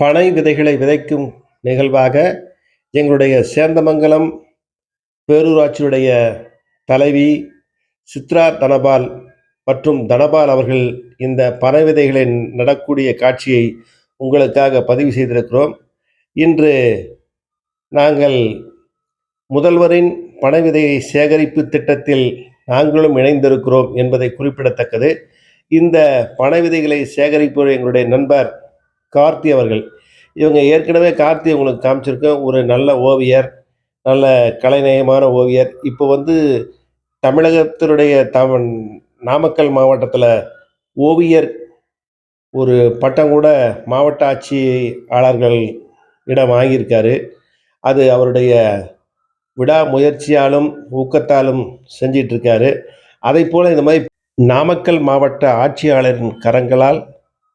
பனை விதைகளை விதைக்கும் நிகழ்வாக எங்களுடைய சேந்தமங்கலம் பேரூராட்சியுடைய தலைவி சித்ரா தனபால் மற்றும் தனபால் அவர்கள் இந்த பனை விதைகளை நடக்கூடிய காட்சியை உங்களுக்காக பதிவு செய்திருக்கிறோம். இன்று நாங்கள் முதல்வரின் பனை விதையை சேகரிப்பு திட்டத்தில் நாங்களும் இணைந்திருக்கிறோம் என்பதை குறிப்பிடத்தக்கது. இந்த பனை விதைகளை சேகரிப்பவர் எங்களுடைய நண்பர் கார்த்தி அவர்கள். இவங்க ஏற்கனவே கார்த்தி உங்களுக்கு காமிச்சிருக்கோம் ஒரு நல்ல ஓவியர் நல்ல கலைநயமான ஓவியர். இப்போ வந்து தமிழகத்தினுடைய தமிழ் நாமக்கல் மாவட்டத்தில் ஓவியர் ஒரு பட்டம் கூட மாவட்ட ஆட்சியாளர்கள் இடம் வாங்கியிருக்காரு. அது அவருடைய விடா முயற்சியாலும் ஊக்கத்தாலும் செஞ்சிட்ருக்காரு. அதை போல் இந்த மாதிரி நாமக்கல் மாவட்ட ஆட்சியாளரின் கரங்களால்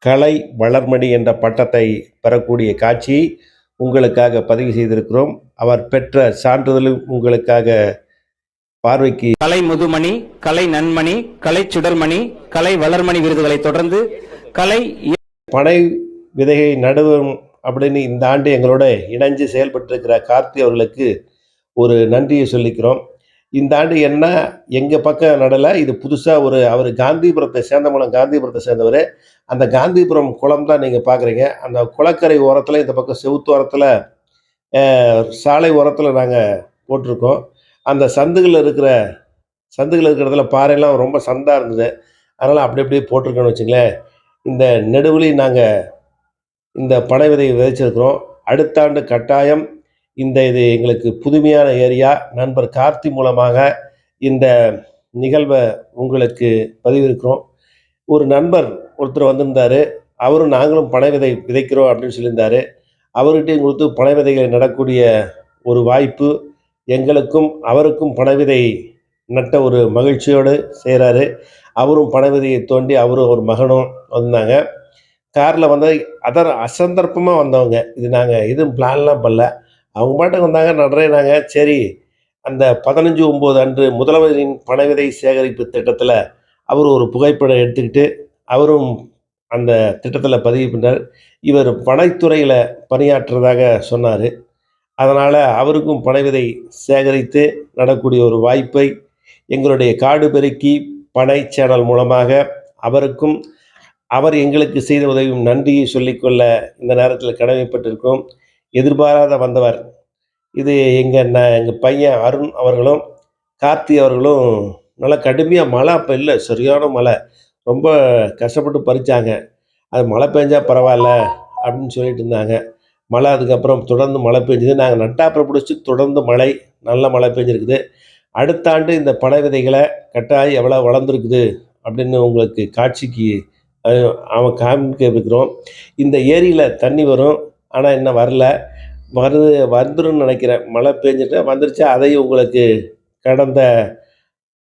கலை வளர்மணி என்ற பட்டத்தை பெறக்கூடிய காட்சியை உங்களுக்காக பதிவு செய்திருக்கிறோம். அவர் பெற்ற சான்றிதழும் உங்களுக்காக பார்வைக்கு கலை முதுமணி கலை நன்மணி கலை சுடர்மணி கலை வளர்மணி விருதுகளை தொடர்ந்து கலை பனை விதையை நடுவோம் அப்படின்னு இந்த ஆண்டு எங்களோட இணைஞ்சு செயல்பட்டிருக்கிற கார்த்தி அவர்களுக்கு ஒரு நன்றியை சொல்லிக்கிறோம். இந்த ஆண்டு என்ன எங்கள் பக்கம் நடலை? இது புதுசாக ஒரு அவர் காந்திபுரத்தை சேர்ந்தமலம் காந்திபுரத்தை சேர்ந்தவர். அந்த காந்திபுரம் குளம் தான் நீங்கள் பார்க்குறீங்க அந்த குளக்கரை ஓரத்தில் இந்த பக்கம் செவுத்து ஓரத்தில் சாலை ஓரத்தில் நாங்கள் போட்டிருக்கோம். அந்த சந்துகளில் இருக்கிற சந்துகள் இருக்கிறதுல பாறையெல்லாம் ரொம்ப சந்தாக இருந்தது. அதனால் அப்படி அப்படியே போட்டிருக்கோன்னு வச்சுங்களேன் இந்த நெடுவழி நாங்கள் இந்த பனை விதையை விதைச்சிருக்கிறோம். அடுத்த ஆண்டு கட்டாயம் இந்த இது எங்களுக்கு புதுமையான ஏரியா. நண்பர் கார்த்தி மூலமாக இந்த நிகழ்வை உங்களுக்கு பதிவிருக்கிறோம் ஒரு நண்பர் ஒருத்தர் வந்திருந்தார். அவரும் நாங்களும் பனை விதை விதைக்கிறோம் அப்படின்னு சொல்லியிருந்தார். அவர்கிட்டையும் கொடுத்து பனை விதைகளை நடக்கூடிய ஒரு வாய்ப்பு. எங்களுக்கும் அவருக்கும் பனை விதை நட்ட ஒரு மகிழ்ச்சியோடு செய்கிறாரு அவரும் பனை விதையை தோண்டி அவரும் ஒரு மகனும் வந்தாங்க. காரில் வந்தது அதர் அசந்தர்ப்பமாக வந்தவங்க. இது நாங்கள் எதுவும் பிளான்லாம் பண்ணல. அவங்க பாட்டுக்கு வந்தாங்க நடுறேனாங்க சரி அந்த பதினஞ்சு ஒம்பது அன்று முதல்வரின் பணவிதை சேகரிப்பு திட்டத்தில் அவர் ஒரு புகைப்படம் எடுத்துக்கிட்டு அவரும் அந்த திட்டத்தில் பதிவு பண்ணார் இவர் பனைத்துறையில் பணியாற்றுறதாக சொன்னார். அதனால் அவருக்கும் பனைவிதை சேகரித்து நடக்கூடிய ஒரு வாய்ப்பை எங்களுடைய காடு பெருக்கி பனை சேனல் மூலமாக அவருக்கும் அவர் எங்களுக்கு செய்த உதவியும் நன்றியை சொல்லிக்கொள்ள இந்த நேரத்தில் கடமைப்பட்டிருக்கிறோம். எதிர்பாராத வந்தவர். இது எங்கள் ந எங்கள் பையன் அருண் அவர்களும் கார்த்தி அவர்களும் நல்லா கடுமையாக மழை அப்போ இல்லை சரியான மழை. ரொம்ப கஷ்டப்பட்டு பறித்தாங்க அது மழை பெஞ்சா பரவாயில்ல அப்படின்னு சொல்லிட்டு இருந்தாங்க. மழை அதுக்கப்புறம் தொடர்ந்து மழை பெஞ்சுது. நாங்கள் நட்டாப்புறம் பிடிச்சி தொடர்ந்து மழை நல்ல மழை பெஞ்சிருக்குது. அடுத்த ஆண்டு இந்த பனை விதைகளை கட்டாயம் எவ்வளோ வளர்ந்துருக்குது அப்படின்னு உங்களுக்கு காட்சிக்கு அவன் காமிக்க இருக்கிறோம். இந்த ஏரியில் தண்ணி வரும். ஆனால் இன்னும் வரல. வருது வந்துடும் நினைக்கிறேன். மழை பெஞ்சிட்டு வந்துருச்சு. அதையும் உங்களுக்கு கடந்த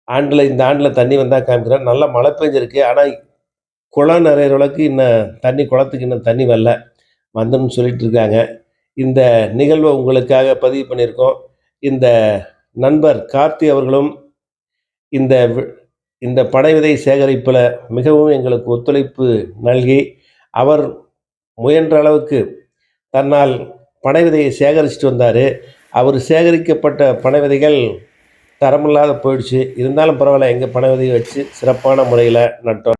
ஆண்டில் இந்த ஆண்டில் தண்ணி வந்தால் காமிக்கிறேன். நல்லா மழை பெஞ்சிருக்கு. ஆனால் குளம் நிறையிற அளவுக்கு இன்னும் தண்ணி குளத்துக்கு இன்னும் தண்ணி வரல. வந்துன்னு சொல்லிட்டு இருக்காங்க. இந்த நிகழ்வை உங்களுக்காக பதிவு பண்ணியிருக்கோம். இந்த நண்பர் கார்த்தி அவர்களும் இந்த வி- இந்த பனை விதை சேகரிப்பில் மிகவும் எங்களுக்கு ஒத்துழைப்பு நல்கி அவர் முயன்ற அளவுக்கு தன்னால் பனை விதையை சேகரிச்சுட்டு வந்தார். அவர் சேகரிக்கப்பட்ட பனை விதைகள் தரமில்லாத போயிடுச்சு. இருந்தாலும் பரவாயில்ல எங்கள் பனை விதையை வச்சு சிறப்பான முறையில் நட்டோம்.